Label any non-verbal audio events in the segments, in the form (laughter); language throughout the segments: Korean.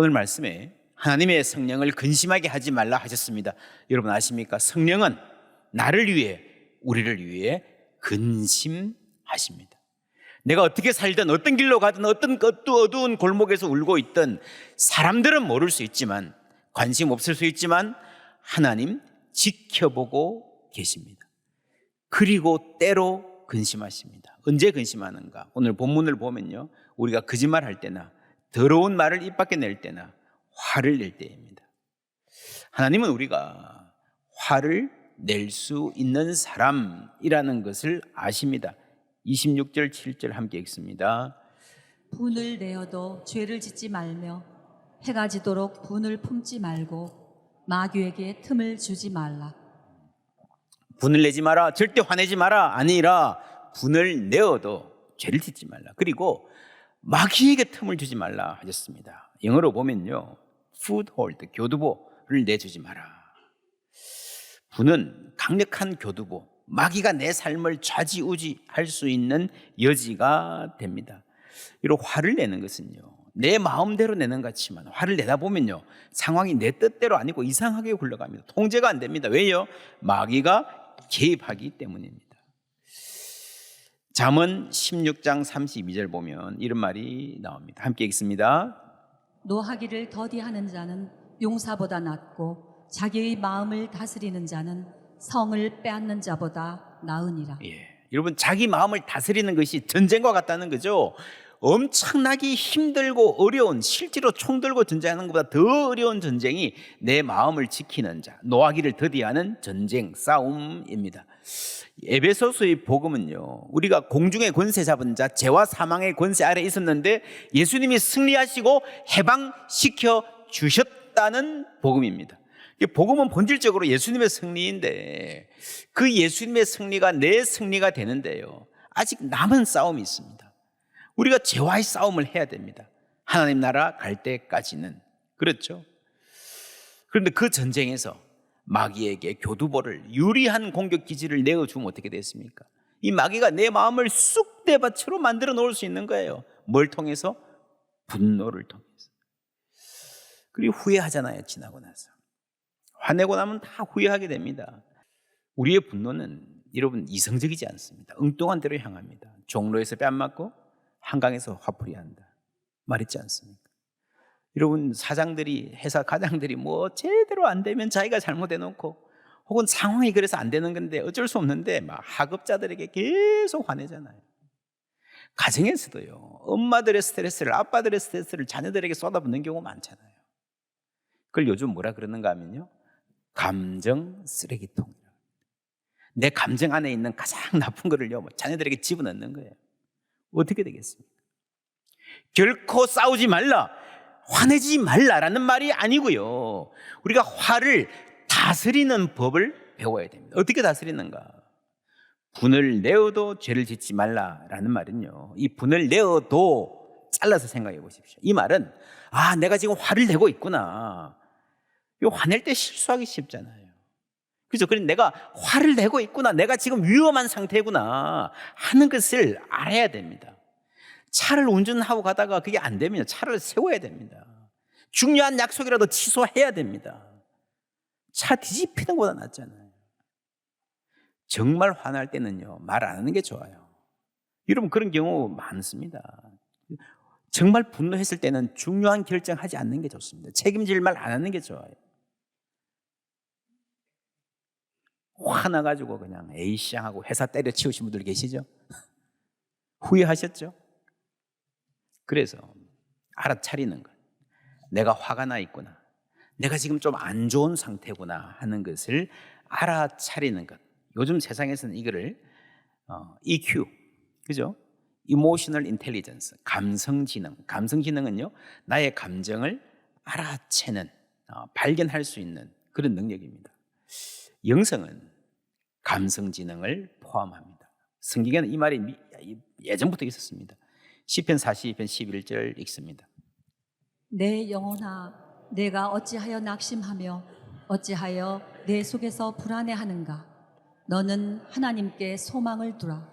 오늘 말씀에 하나님의 성령을 근심하게 하지 말라 하셨습니다. 여러분 아십니까? 성령은 나를 위해 우리를 위해 근심하십니다. 내가 어떻게 살든 어떤 길로 가든 어떤 어두운 골목에서 울고 있든 사람들은 모를 수 있지만 관심 없을 수 있지만 하나님 지켜보고 계십니다. 그리고 때로 근심하십니다. 언제 근심하는가? 오늘 본문을 보면요. 우리가 거짓말 할 때나 더러운 말을 입 밖에 낼 때나 화를 낼 때입니다. 하나님은 우리가 화를 낼 수 있는 사람이라는 것을 아십니다. 26절, 7절 함께 읽습니다. 분을 내어도 죄를 짓지 말며 해가 지도록 분을 품지 말고 마귀에게 틈을 주지 말라. 분을 내지 마라. 절대 화내지 마라. 아니라 분을 내어도 죄를 짓지 말라. 그리고 마귀에게 틈을 주지 말라 하셨습니다. 영어로 보면요. foothold, 교두보를 내주지 마라. 분은 강력한 교두보, 마귀가 내 삶을 좌지우지 할 수 있는 여지가 됩니다. 이로 화를 내는 것은요. 내 마음대로 내는 것 같지만 화를 내다 보면요. 상황이 내 뜻대로 아니고 이상하게 굴러갑니다. 통제가 안 됩니다. 왜요? 마귀가 개입하기 때문입니다. 잠언 16장 32절 보면 이런 말이 나옵니다. 함께 읽습니다. 노하기를 더디하는 자는 용사보다 낫고 자기의 마음을 다스리는 자는 성을 빼앗는 자보다 나으니라. 예. 여러분 자기 마음을 다스리는 것이 전쟁과 같다는 거죠. 엄청나게 힘들고 어려운 실제로 총 들고 전쟁하는 것보다 더 어려운 전쟁이 내 마음을 지키는 자, 노하기를 더디하는 전쟁 싸움입니다. 에베소서의 복음은요. 우리가 공중의 권세 잡은 자, 죄와 사망의 권세 아래 있었는데 예수님이 승리하시고 해방시켜 주셨다는 복음입니다. 이 복음은 본질적으로 예수님의 승리인데 그 예수님의 승리가 내 승리가 되는데요. 아직 남은 싸움이 있습니다. 우리가 죄와의 싸움을 해야 됩니다. 하나님 나라 갈 때까지는. 그렇죠? 그런데 그 전쟁에서 마귀에게 교두보를 유리한 공격 기지를 내어주면 어떻게 됐습니까? 이 마귀가 내 마음을 쑥대밭으로 만들어 놓을 수 있는 거예요. 뭘 통해서? 분노를 통해서. 그리고 후회하잖아요. 지나고 나서. 화내고 나면 다 후회하게 됩니다. 우리의 분노는 여러분 이성적이지 않습니다. 엉뚱한 대로 향합니다. 종로에서 뺨 맞고 한강에서 화풀이 한다. 말했지 않습니까? 여러분 사장들이 회사 과장들이 뭐 제대로 안 되면 자기가 잘못해 놓고 혹은 상황이 그래서 안 되는 건데 어쩔 수 없는데 막 하급자들에게 계속 화내잖아요. 가정에서도요. 엄마들의 스트레스를 아빠들의 스트레스를 자녀들에게 쏟아붓는 경우 많잖아요. 그걸 요즘 뭐라 그러는가 하면요. 감정 쓰레기통. 내 감정 안에 있는 가장 나쁜 거를요. 뭐 자녀들에게 집어넣는 거예요. 어떻게 되겠습니까? 결코 싸우지 말라, 화내지 말라라는 말이 아니고요. 우리가 화를 다스리는 법을 배워야 됩니다. 어떻게 다스리는가? 분을 내어도 죄를 짓지 말라라는 말은요. 이 분을 내어도 잘라서 생각해 보십시오. 이 말은 아, 내가 지금 화를 내고 있구나. 이 화낼 때 실수하기 쉽잖아요. 그죠? 그래서 내가 화를 내고 있구나. 내가 지금 위험한 상태구나. 하는 것을 알아야 됩니다. 차를 운전하고 가다가 그게 안 되면 차를 세워야 됩니다. 중요한 약속이라도 취소해야 됩니다. 차 뒤집히는 것보다 낫잖아요. 정말 화날 때는요, 말 안 하는 게 좋아요. 여러분, 그런 경우 많습니다. 정말 분노했을 때는 중요한 결정하지 않는 게 좋습니다. 책임질 말 안 하는 게 좋아요. 화나가지고 그냥 에이씨하고 회사 때려치우신 분들 계시죠? (laughs) 후회하셨죠? 그래서 알아차리는 것. 내가 화가 나 있구나. 내가 지금 좀 안 좋은 상태구나 하는 것을 알아차리는 것. 요즘 세상에서는 이거를 어, EQ, 그죠? Emotional Intelligence, 감성지능. 감성지능은요, 나의 감정을 알아채는, 어, 발견할 수 있는 그런 능력입니다. 영성은 감성지능을 포함합니다. 성경에는 이 말이 예전부터 있었습니다. 시편 42편 11절 읽습니다. 내 영혼아, 내가 어찌하여 낙심하며 어찌하여 내 속에서 불안해하는가? 너는 하나님께 소망을 두라.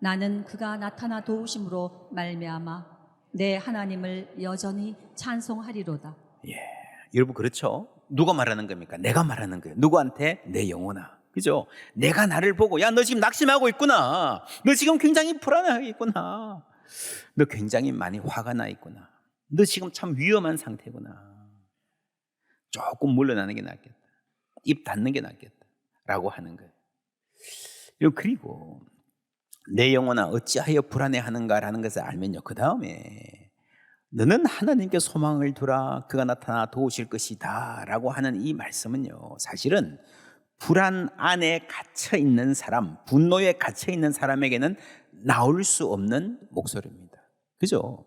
나는 그가 나타나 도우심으로 말미암아 내 하나님을 여전히 찬송하리로다. 여러분 그렇죠? 누가 말하는 겁니까? 내가 말하는 거예요. 누구한테? 내 영혼아. 그죠? 내가 나를 보고 야 너 지금 낙심하고 있구나. 너 지금 굉장히 불안하게 있구나. 너 굉장히 많이 화가 나 있구나. 너 지금 참 위험한 상태구나. 조금 물러나는 게 낫겠다. 입 닫는 게 낫겠다. 라고 하는 거예요. 그리고 내 영혼아 어찌하여 불안해하는가라는 것을 알면요. 그 다음에 너는 하나님께 소망을 두라 그가 나타나 도우실 것이다 라고 하는 이 말씀은요 사실은 불안 안에 갇혀 있는 사람 분노에 갇혀 있는 사람에게는 나올 수 없는 목소리입니다 그죠?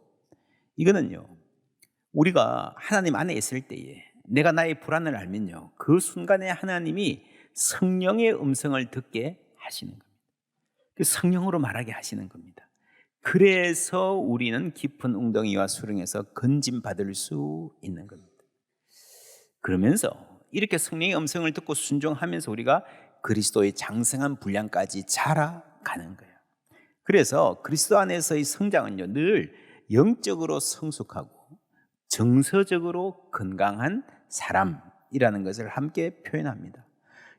이거는요 우리가 하나님 안에 있을 때에 내가 나의 불안을 알면요 그 순간에 하나님이 성령의 음성을 듣게 하시는 겁니다 그 성령으로 말하게 하시는 겁니다 그래서 우리는 깊은 웅덩이와 수렁에서 건짐 받을 수 있는 겁니다. 그러면서 이렇게 성령의 음성을 듣고 순종하면서 우리가 그리스도의 장성한 분량까지 자라가는 거예요. 그래서 그리스도 안에서의 성장은요, 늘 영적으로 성숙하고 정서적으로 건강한 사람이라는 것을 함께 표현합니다.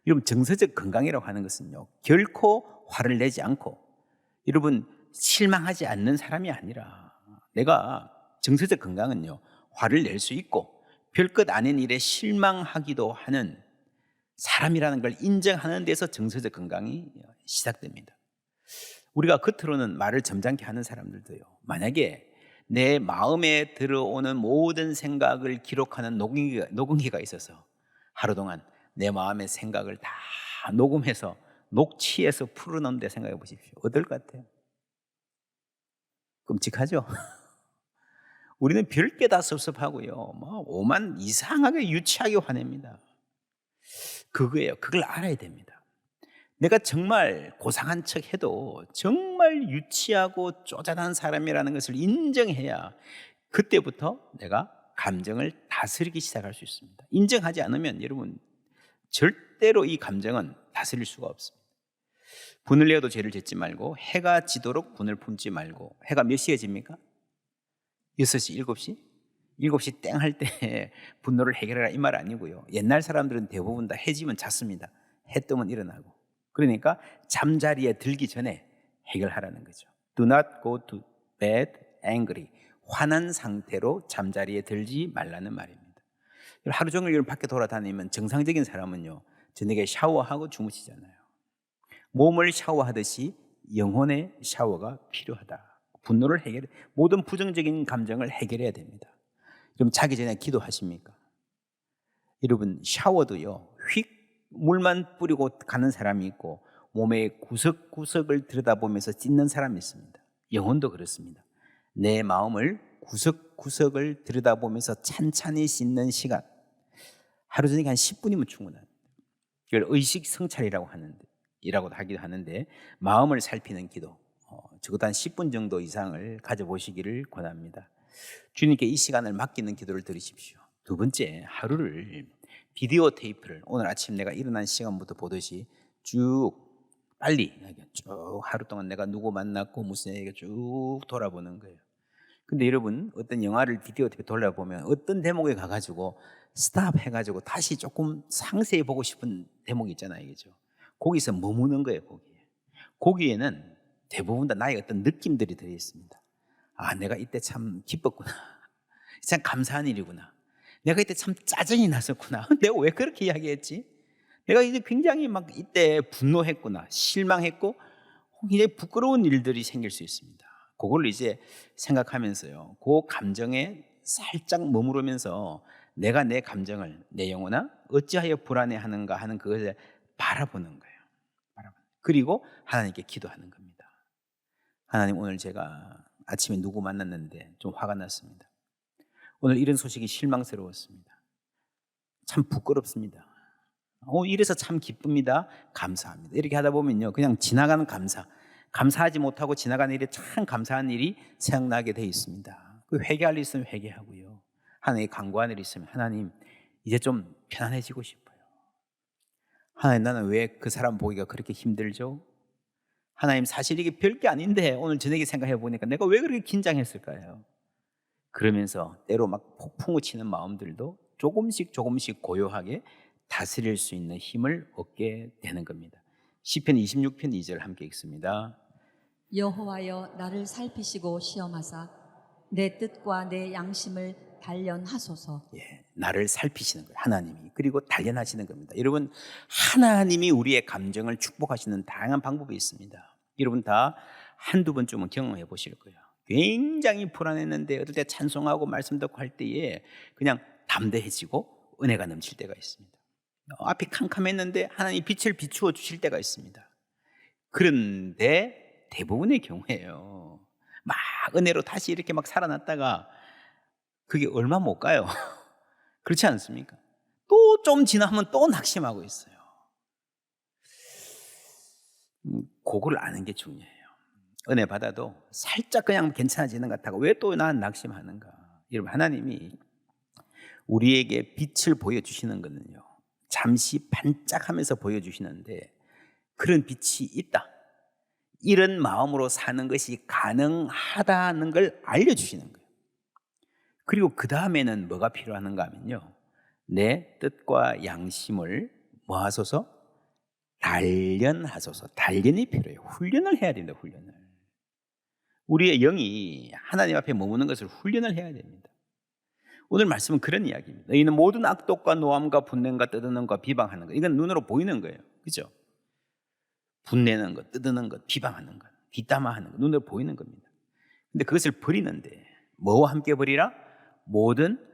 여러분, 정서적 건강이라고 하는 것은요, 결코 화를 내지 않고, 여러분, 실망하지 않는 사람이 아니라 내가 정서적 건강은요 화를 낼 수 있고 별것 아닌 일에 실망하기도 하는 사람이라는 걸 인정하는 데서 정서적 건강이 시작됩니다. 우리가 겉으로는 말을 점잖게 하는 사람들도요. 만약에 내 마음에 들어오는 모든 생각을 기록하는 녹음기가, 녹음기가 있어서 하루 동안 내 마음의 생각을 다 녹음해서 녹취해서 풀어놓는데 생각해 보십시오. 어떨 것 같아요? 끔찍하죠? (laughs) 우리는 별게 다 섭섭하고요. 뭐 오만 이상하게 유치하게 화냅니다. 그거예요. 그걸 알아야 됩니다. 내가 정말 고상한 척 해도 정말 유치하고 쪼잔한 사람이라는 것을 인정해야 그때부터 내가 감정을 다스리기 시작할 수 있습니다. 인정하지 않으면 여러분 절대로 이 감정은 다스릴 수가 없습니다. 분을 내어도 죄를 짓지 말고 해가 지도록 분을 품지 말고 해가 몇 시에 집니까? 6시, 7시? 7시 땡 할 때 (laughs) 분노를 해결하라 이 말 아니고요. 옛날 사람들은 대부분 다 해지면 잤습니다. 해 뜨면 일어나고. 그러니까 잠자리에 들기 전에 해결하라는 거죠. Do not go to bed angry. 화난 상태로 잠자리에 들지 말라는 말입니다. 하루 종일 밖에 돌아다니면 정상적인 사람은요. 저녁에 샤워하고 주무시잖아요. 몸을 샤워하듯이 영혼의 샤워가 필요하다. 분노를 해결, 모든 부정적인 감정을 해결해야 됩니다. 그럼 자기 전에 기도하십니까? 여러분 샤워도요, 휙 물만 뿌리고 가는 사람이 있고 몸의 구석구석을 들여다보면서 찢는 사람이 있습니다. 영혼도 그렇습니다. 내 마음을 구석구석을 들여다보면서 찬찬히 씻는 시간. 하루 전에 한 10분이면 충분합니다. 이걸 의식 성찰이라고 하는데, 이라고 하기도 하는데, 마음을 살피는 기도. 어, 적어도 한 10분 정도 이상을 가져보시기를 권합니다. 주님께 이 시간을 맡기는 기도를 드리십시오. 두 번째, 하루를 비디오 테이프를 오늘 아침 내가 일어난 시간부터 보듯이 쭉 빨리 쭉 하루 동안 내가 누구 만났고 무슨 얘기가 쭉 돌아보는 거예요. 근데 여러분 어떤 영화를 비디오 테이프 돌려보면 어떤 대목에 가가지고 스탑 해가지고 다시 조금 상세히 보고 싶은 대목이 있잖아요, 그죠? 거기서 머무는 거예요, 거기에. 거기에는 대부분 다 나의 어떤 느낌들이 들어 있습니다. 아, 내가 이때 참 기뻤구나. (laughs) 참 감사한 일이구나. 내가 이때 참 짜증이 났었구나. (laughs) 내가 왜 그렇게 이야기했지? 내가 이제 굉장히 막 이때 분노했구나. 실망했고, 굉장히 부끄러운 일들이 생길 수 있습니다. 그걸 이제 생각하면서요. 그 감정에 살짝 머무르면서 내가 내 감정을, 내 영혼아, 어찌하여 불안해하는가 하는 그것을 바라보는 거예요. 바라보는. 그리고 하나님께 기도하는 겁니다. 하나님 오늘 제가 아침에 누구 만났는데 좀 화가 났습니다. 오늘 이런 소식이 실망스러웠습니다. 참 부끄럽습니다. 어, 이래서 참 기쁩니다. 감사합니다. 이렇게 하다 보면요. 그냥 지나가는 감사. 감사하지 못하고 지나가는 일에 참 감사한 일이 생각나게 돼 있습니다. 그 회개할 일 있으면 회개하고요. 하나님 강구할 일 있으면 하나님 이제 좀 편안해지고 싶어요. 하나님 나는 왜 그 사람 보기가 그렇게 힘들죠? 하나님 사실 이게 별게 아닌데 오늘 저녁에 생각해 보니까 내가 왜 그렇게 긴장했을까요? 그러면서 때로 막 폭풍우 치는 마음들도 조금씩 조금씩 고요하게 다스릴 수 있는 힘을 얻게 되는 겁니다. 시편 26편 2절 함께 읽습니다. 여호와여 나를 살피시고 시험하사 내 뜻과 내 양심을 단련하소서. 예, 나를 살피시는 거예요. 하나님이. 그리고 단련하시는 겁니다. 여러분, 하나님이 우리의 감정을 축복하시는 다양한 방법이 있습니다. 여러분 다 한두 번쯤은 경험해 보실 거예요. 굉장히 불안했는데 어떨 때 찬송하고 말씀 듣고 할 때에 그냥 담대해지고 은혜가 넘칠 때가 있습니다. 어, 앞이 캄캄했는데 하나님 빛을 비추어 주실 때가 있습니다. 그런데 대부분의 경우에요. 막 은혜로 다시 이렇게 막 살아났다가 그게 얼마 못 가요. (laughs) 그렇지 않습니까? 또 좀 지나면 또 낙심하고 있어요. 음, 그걸 아는 게 중요해요. 은혜 받아도 살짝 그냥 괜찮아지는 것 같다고 왜 또 난 낙심하는가? 여러분 하나님이 우리에게 빛을 보여주시는 거는요. 잠시 반짝하면서 보여주시는데 그런 빛이 있다. 이런 마음으로 사는 것이 가능하다는 걸 알려주시는 거예요. 그리고 그 다음에는 뭐가 필요한가 하면요. 내 뜻과 양심을 뭐 하소서? 단련하소서. 단련이 필요해요. 훈련을 해야 됩니다. 훈련을. 우리의 영이 하나님 앞에 머무는 것을 훈련을 해야 됩니다. 오늘 말씀은 그런 이야기입니다. 너희는 모든 악독과 노함과 분냄과 뜯어낸과 비방하는 것. 이건 눈으로 보이는 거예요. 그죠? 분내는 것, 뜯어내는 것, 비방하는 것, 뒷담화하는 것, 눈으로 보이는 겁니다. 근데 그것을 버리는데 뭐와 함께 버리라? 모든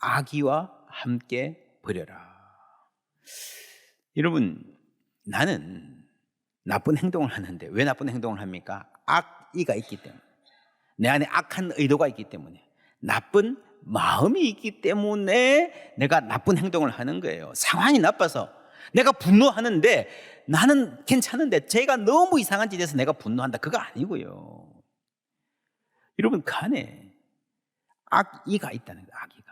악의와 함께 버려라. 여러분, 나는 나쁜 행동을 하는데 왜 나쁜 행동을 합니까? 악 의가 있기 때문에. 내 안에 악한 의도가 있기 때문에. 나쁜 마음이 있기 때문에 내가 나쁜 행동을 하는 거예요. 상황이 나빠서. 내가 분노하는데 나는 괜찮은데 제가 너무 이상한 짓에서 내가 분노한다. 그거 아니고요. 여러분, 그 안에 악의가 있다는 거예요. 악의가.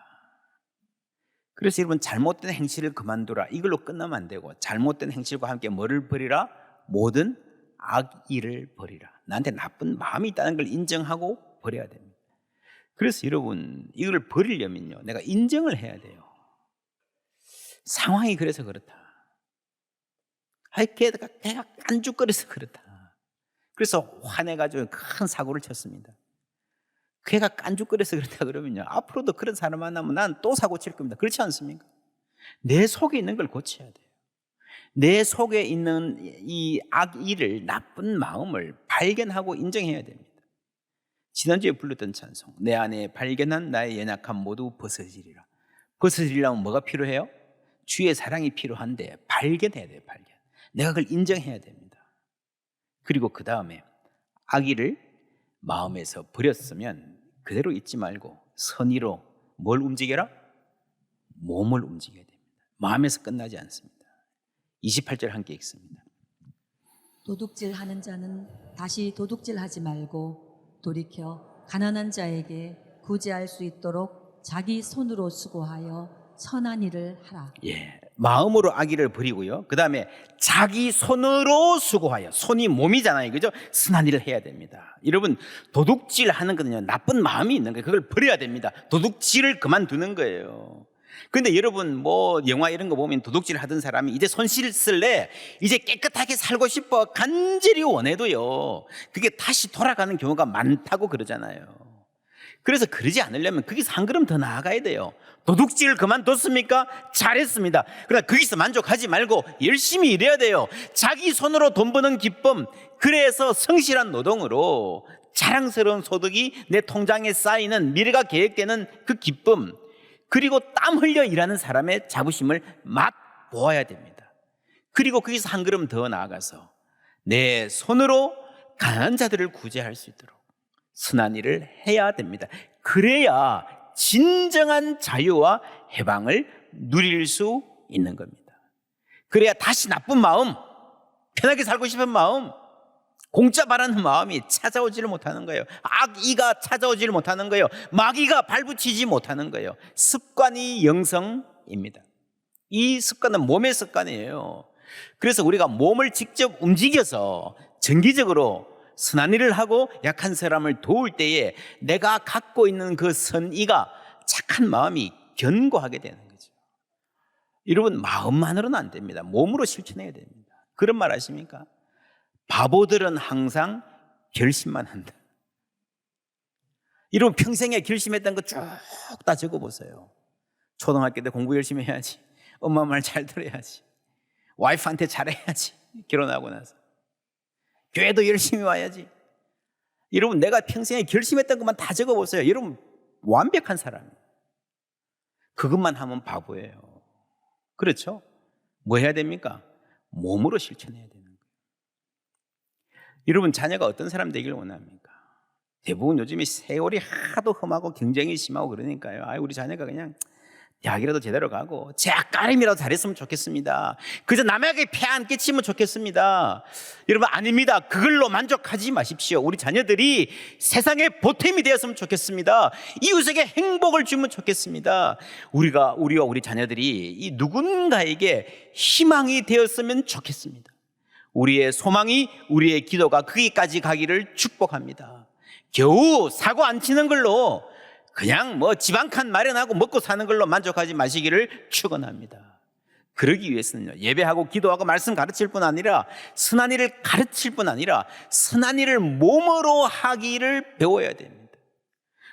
그래서 여러분 잘못된 행실을 그만두라. 이걸로 끝나면 안 되고 잘못된 행실과 함께 뭐를 버리라? 모든 악의를 버리라. 나한테 나쁜 마음이 있다는 걸 인정하고 버려야 됩니다. 그래서 여러분 이걸 버리려면요. 내가 인정을 해야 돼요. 상황이 그래서 그렇다. 아이 걔가 걔가 깐죽거려서 그렇다. 그래서 화내가지고 큰 사고를 쳤습니다. 걔가 깐죽거려서 그렇다 그러면요. 앞으로도 그런 사람 만나면 난 또 사고 칠 겁니다. 그렇지 않습니까? 내 속에 있는 걸 고쳐야 돼요. 내 속에 있는 이 악의를, 나쁜 마음을 발견하고 인정해야 됩니다. 지난주에 불렀던 찬송. 내 안에 발견한 나의 연약함 모두 벗어지리라. 벗어지리려면 뭐가 필요해요? 주의 사랑이 필요한데 발견해야 돼요, 발견. 내가 그걸 인정해야 됩니다. 그리고 그 다음에 악의를 마음에서 버렸으면 그대로 잊지 말고 선의로 뭘 움직여라? 몸을 움직여야 됩니다. 마음에서 끝나지 않습니다. 28절 함께 읽습니다. 도둑질 하는 자는 다시 도둑질 하지 말고 돌이켜 가난한 자에게 구제할 수 있도록 자기 손으로 수고하여 선한 일을 하라. 예. 마음으로 악의를 버리고요. 그 다음에 자기 손으로 수고하여. 손이 몸이잖아요. 그죠? 선한 일을 해야 됩니다. 여러분, 도둑질 하는 거는요, 나쁜 마음이 있는 거예요. 그걸 버려야 됩니다. 도둑질을 그만두는 거예요. 근데 여러분, 뭐, 영화 이런 거 보면 도둑질 하던 사람이 이제 손실 쓸래, 이제 깨끗하게 살고 싶어, 간절히 원해도요, 그게 다시 돌아가는 경우가 많다고 그러잖아요. 그래서 그러지 않으려면 거기서 한 걸음 더 나아가야 돼요. 도둑질을 그만뒀습니까? 잘했습니다. 그러나 거기서 만족하지 말고 열심히 일해야 돼요. 자기 손으로 돈 버는 기쁨, 그래서 성실한 노동으로 자랑스러운 소득이 내 통장에 쌓이는 미래가 계획되는 그 기쁨, 그리고 땀 흘려 일하는 사람의 자부심을 맛보아야 됩니다. 그리고 거기서 한 걸음 더 나아가서 내 손으로 가난한 자들을 구제할 수 있도록 선한 일을 해야 됩니다. 그래야 진정한 자유와 해방을 누릴 수 있는 겁니다. 그래야 다시 나쁜 마음, 편하게 살고 싶은 마음, 공짜 바라는 마음이 찾아오지를 못하는 거예요. 악의가 찾아오지를 못하는 거예요. 마귀가 발붙이지 못하는 거예요. 습관이 영성입니다. 이 습관은 몸의 습관이에요. 그래서 우리가 몸을 직접 움직여서 정기적으로 선한 일을 하고 약한 사람을 도울 때에 내가 갖고 있는 그 선의가 착한 마음이 견고하게 되는 거죠. 여러분 마음만으로는 안 됩니다. 몸으로 실천해야 됩니다. 그런 말 아십니까? 바보들은 항상 결심만 한다. 여러분 평생에 결심했던 거 쭉 다 적어보세요. 초등학교 때 공부 열심히 해야지. 엄마 말 잘 들어야지. 와이프한테 잘해야지. (laughs) 결혼하고 나서. 교회도 열심히 와야지. 여러분 내가 평생에 결심했던 것만 다 적어보세요. 여러분 완벽한 사람이에요. 그것만 하면 바보예요. 그렇죠? 뭐 해야 됩니까? 몸으로 실천해야 거예요. 여러분 자녀가 어떤 사람 되기를 원합니까? 대부분 요즘에 세월이 하도 험하고 경쟁이 심하고 그러니까요. 아, 우리 자녀가 그냥 대학이라도 제대로 가고 제 아까림이라도 잘했으면 좋겠습니다. 그저 남에게 폐 안 끼치면 좋겠습니다. 여러분 아닙니다. 그걸로 만족하지 마십시오. 우리 자녀들이 세상의 보탬이 되었으면 좋겠습니다. 이웃에게 행복을 주면 좋겠습니다. 우리가 우리와 우리 자녀들이 이 누군가에게 희망이 되었으면 좋겠습니다. 우리의 소망이 우리의 기도가 거기까지 가기를 축복합니다. 겨우 사고 안 치는 걸로 그냥 뭐 집 한 칸 마련하고 먹고 사는 걸로 만족하지 마시기를 축원합니다. 그러기 위해서는요. 예배하고 기도하고 말씀 가르칠 뿐 아니라 선한 일을 가르칠 뿐 아니라 선한 일을 몸으로 하기를 배워야 됩니다.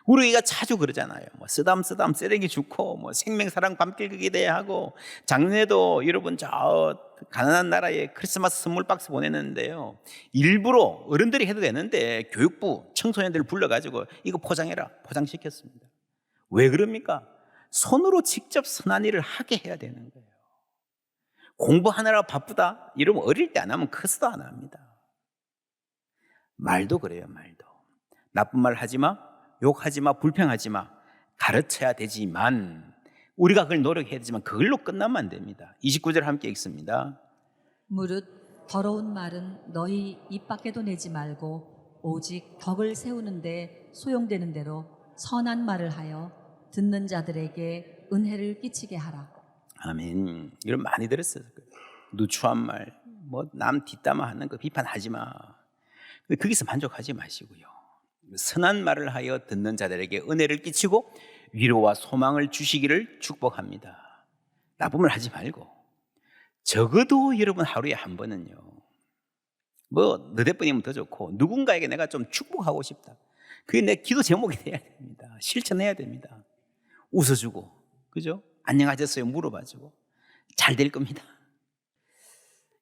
우리가 자주 그러잖아요. 뭐 쓰담 쓰담 쓰레기 줍고 뭐 생명 사랑 밤길 걷게 돼야 하고 작년에도 여러분 저 가난한 나라에 크리스마스 선물 박스 보냈는데요. 일부러 어른들이 해도 되는데 교육부 청소년들 불러가지고 이거 포장해라 포장시켰습니다. 왜 그럽니까? 손으로 직접 선한 일을 하게 해야 되는 거예요. 공부하느라 바쁘다 이러면 어릴 때 안 하면 커서도 안 합니다. 말도 그래요 말도 나쁜 말 하지 마 욕하지 마, 불평하지 마. 가르쳐야 되지만 우리가 그걸 노력해야 되지만 그걸로 끝나면 안 됩니다. 29절 함께 읽습니다. 무릇 더러운 말은 너희 입 밖에도 내지 말고 오직 덕을 세우는데 소용되는 대로 선한 말을 하여 듣는 자들에게 은혜를 끼치게 하라. 아멘. 이런 많이 들었어요. 누추한 말, 뭐 남 뒷담화 하는 거 비판하지 마. 근데 거기서 만족하지 마시고요. 선한 말을 하여 듣는 자들에게 은혜를 끼치고 위로와 소망을 주시기를 축복합니다. 말 하지 말고 적어도 여러분 하루에 한 번은요. 뭐 너댓 번이면 더 좋고 누군가에게 내가 좀 축복하고 싶다. 그게 내 기도 제목이 돼야 됩니다. 실천해야 됩니다. 웃어주고 그죠? 안녕하셨어요 물어봐주고 잘 될 겁니다.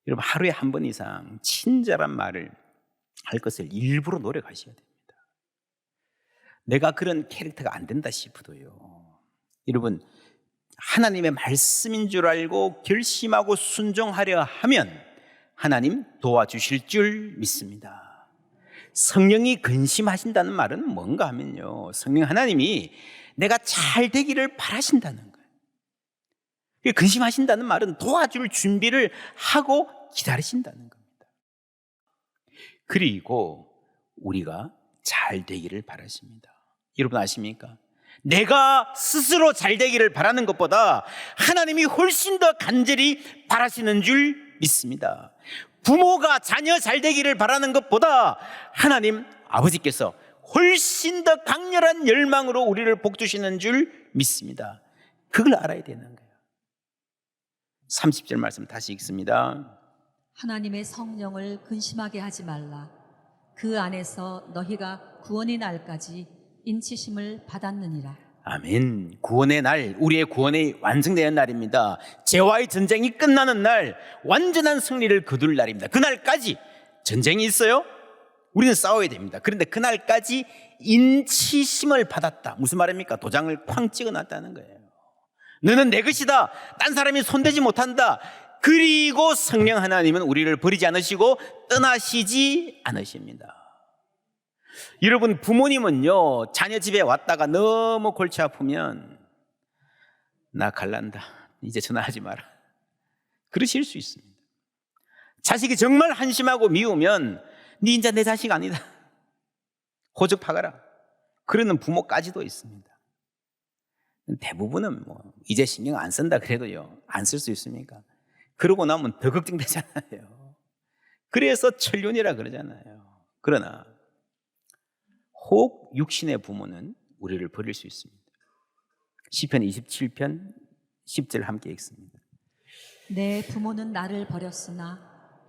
여러분 하루에 한 번 이상 친절한 말을 할 것을 일부러 노력하셔야 됩니다. 내가 그런 캐릭터가 안 된다 싶어도요. 여러분, 하나님의 말씀인 줄 알고 결심하고 순종하려 하면 하나님 도와주실 줄 믿습니다. 성령이 근심하신다는 말은 뭔가 하면요. 성령 하나님이 내가 잘 되기를 바라신다는 거예요. 근심하신다는 말은 도와줄 준비를 하고 기다리신다는 겁니다. 그리고 우리가 잘 되기를 바라십니다. 여러분 아십니까? 내가 스스로 잘 되기를 바라는 것보다 하나님이 훨씬 더 간절히 바라시는 줄 믿습니다. 부모가 자녀 잘 되기를 바라는 것보다 하나님 아버지께서 훨씬 더 강렬한 열망으로 우리를 복주시는 줄 믿습니다. 그걸 알아야 되는 거예요. 30절 말씀 다시 읽습니다. 하나님의 성령을 근심하게 하지 말라. 그 안에서 너희가 구원의 날까지 인치심을 받았느니라. 아멘. 구원의 날, 우리의 구원이 완성되는 날입니다. 죄와의 전쟁이 끝나는 날, 완전한 승리를 거둘 날입니다. 그날까지 전쟁이 있어요? 우리는 싸워야 됩니다. 그런데 그날까지 인치심을 받았다. 무슨 말입니까? 도장을 쾅 찍어 놨다는 거예요. 너는 내 것이다. 딴 사람이 손대지 못한다. 그리고 성령 하나님은 우리를 버리지 않으시고 떠나시지 않으십니다. 여러분 부모님은요 자녀 집에 왔다가 너무 골치 아프면 나 갈란다. 이제 전화하지 마라. 그러실 수 있습니다. 자식이 정말 한심하고 미우면 네 인자 내 자식 아니다. 호적 파가라. 그러는 부모까지도 있습니다. 대부분은 뭐 이제 신경 안 쓴다 그래도요 안 쓸 수 있습니까? 그러고 나면 더 걱정되잖아요. 그래서 천륜이라 그러잖아요. 그러나 혹 육신의 부모는 우리를 버릴 수 있습니다. 시편 27편 10절 함께 읽습니다. 내 부모는 나를 버렸으나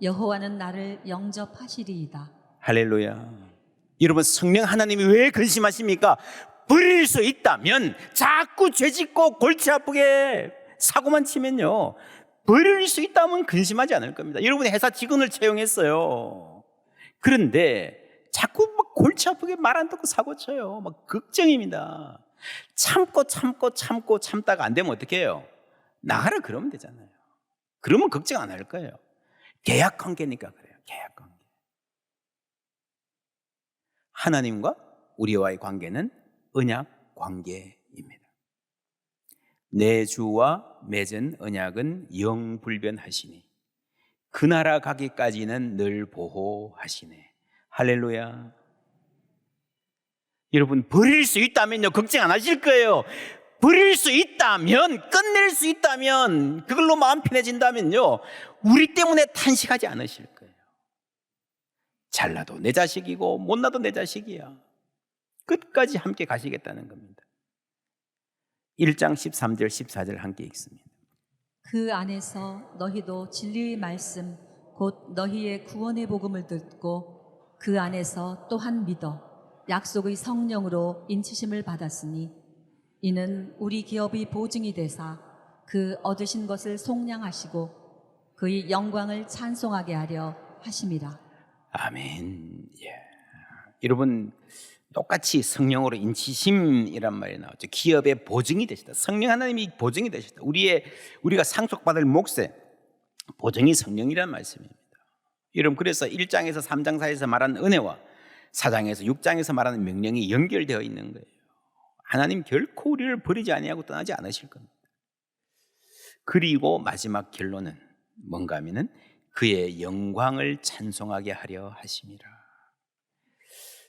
여호와는 나를 영접하시리이다. 할렐루야. 여러분 성령 하나님이 왜 근심하십니까? 버릴 수 있다면 자꾸 죄짓고 골치 아프게 사고만 치면요. 버릴 수 있다면 근심하지 않을 겁니다. 여러분이 회사 직원을 채용했어요. 그런데 자꾸 막 골치 아프게 말 안 듣고 사고 쳐요. 막 걱정입니다. 참고 참고 참고 참다가 안 되면 어떻게 해요? 나가라 그러면 되잖아요. 그러면 걱정 안 할 거예요. 계약 관계니까 그래요. 계약 관계. 하나님과 우리와의 관계는 언약 관계입니다. 내 주와 맺은 언약은 영불변하시니 그 나라 가기까지는 늘 보호하시네. 할렐루야. 여러분 버릴 수 있다면요 걱정 안 하실 거예요. 버릴 수 있다면 끝낼 수 있다면 그걸로 마음 편해진다면요 우리 때문에 탄식하지 않으실 거예요. 잘나도 내 자식이고 못나도 내 자식이야. 끝까지 함께 가시겠다는 겁니다. 1장 13절 14절 함께 읽습니다. 그 안에서 너희도 진리의 말씀 곧 너희의 구원의 복음을 듣고 그 안에서 또한 믿어 약속의 성령으로 인치심을 받았으니 이는 우리 기업이 보증이 되사 그 얻으신 것을 속량하시고 그의 영광을 찬송하게 하려 하심이라. 아멘. 예. 여러분 똑같이 성령으로 인치심이란 말이 나왔죠. 기업의 보증이 되시다. 성령 하나님이 보증이 되시다. 우리의 우리가 상속받을 몫의 보증이 성령이란 말씀입니다. 여러분 그래서 1장에서 3장 사이에서 말하는 은혜와 4장에서 6장에서 말하는 명령이 연결되어 있는 거예요. 하나님 결코 우리를 버리지 아니하고 떠나지 않으실 겁니다. 그리고 마지막 결론은 뭔가 하면은 그의 영광을 찬송하게 하려 하심이라.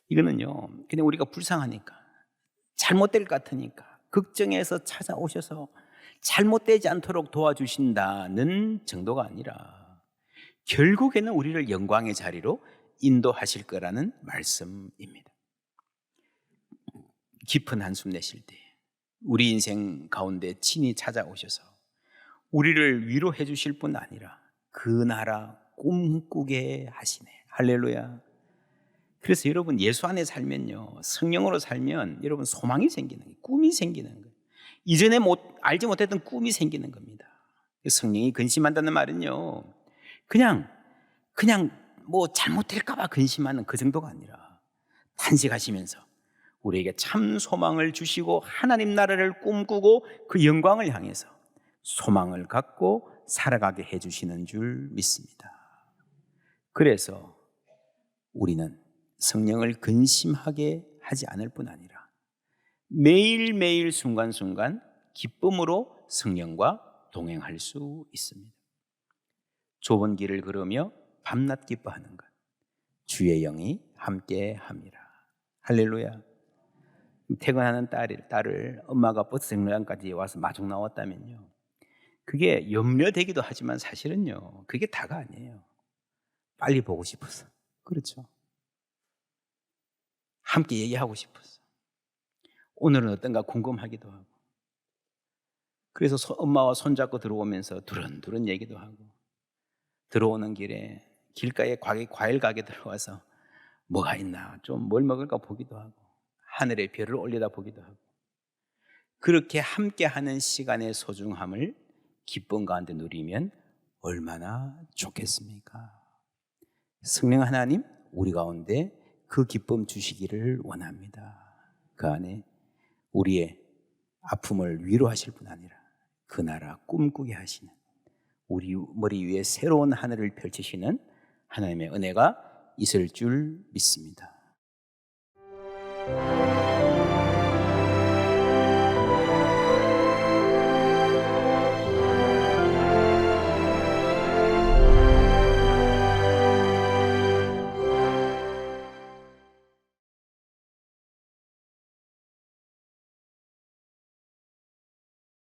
이거는요, 그냥 우리가 불쌍하니까, 잘못될 것 같으니까, 걱정해서 찾아오셔서 잘못되지 않도록 도와주신다는 정도가 아니라, 결국에는 우리를 영광의 자리로 인도하실 거라는 말씀입니다. 깊은 한숨 내실 때, 우리 인생 가운데 친히 찾아오셔서, 우리를 위로해 주실 뿐 아니라, 그 나라 꿈꾸게 하시네. 할렐루야. 그래서 여러분 예수 안에 살면요. 성령으로 살면 여러분 소망이 생기는 거예요. 꿈이 생기는 거예요. 이전에 못 알지 못했던 꿈이 생기는 겁니다. 성령이 근심한다는 말은요. 그냥 그냥 뭐 잘못될까 봐 근심하는 그 정도가 아니라 탄식하시면서 우리에게 참 소망을 주시고 하나님 나라를 꿈꾸고 그 영광을 향해서 소망을 갖고 살아가게 해 주시는 줄 믿습니다. 그래서 우리는 성령을 근심하게 하지 않을 뿐 아니라 매일매일 순간순간 기쁨으로 성령과 동행할 수 있습니다. 좁은 길을 걸으며 밤낮 기뻐하는 것. 주의 영이 함께 합니다. 할렐루야. 퇴근하는 딸을, 딸을 엄마가 버스 정류장까지 와서 마중 나왔다면요. 그게 염려되기도 하지만 사실은요. 그게 다가 아니에요. 빨리 보고 싶어서. 그렇죠. 함께 얘기하고 싶었어. 오늘은 어떤가 궁금하기도 하고. 그래서 소- 엄마와 손잡고 들어오면서 두런두런 얘기도 하고. 들어오는 길에 길가에 과일, 가게 들어와서 뭐가 있나 좀 뭘 먹을까 보기도 하고 하늘에 별을 올려다 보기도 하고 그렇게 함께하는 시간의 소중함을 기쁨 가운데 누리면 얼마나 좋겠습니까? 성령 하나님 우리 가운데 그 기쁨 주시기를 원합니다. 그 안에 우리의 아픔을 위로하실 뿐 아니라 그 나라 꿈꾸게 하시는 우리 머리 위에 새로운 하늘을 펼치시는 하나님의 은혜가 있을 줄 믿습니다.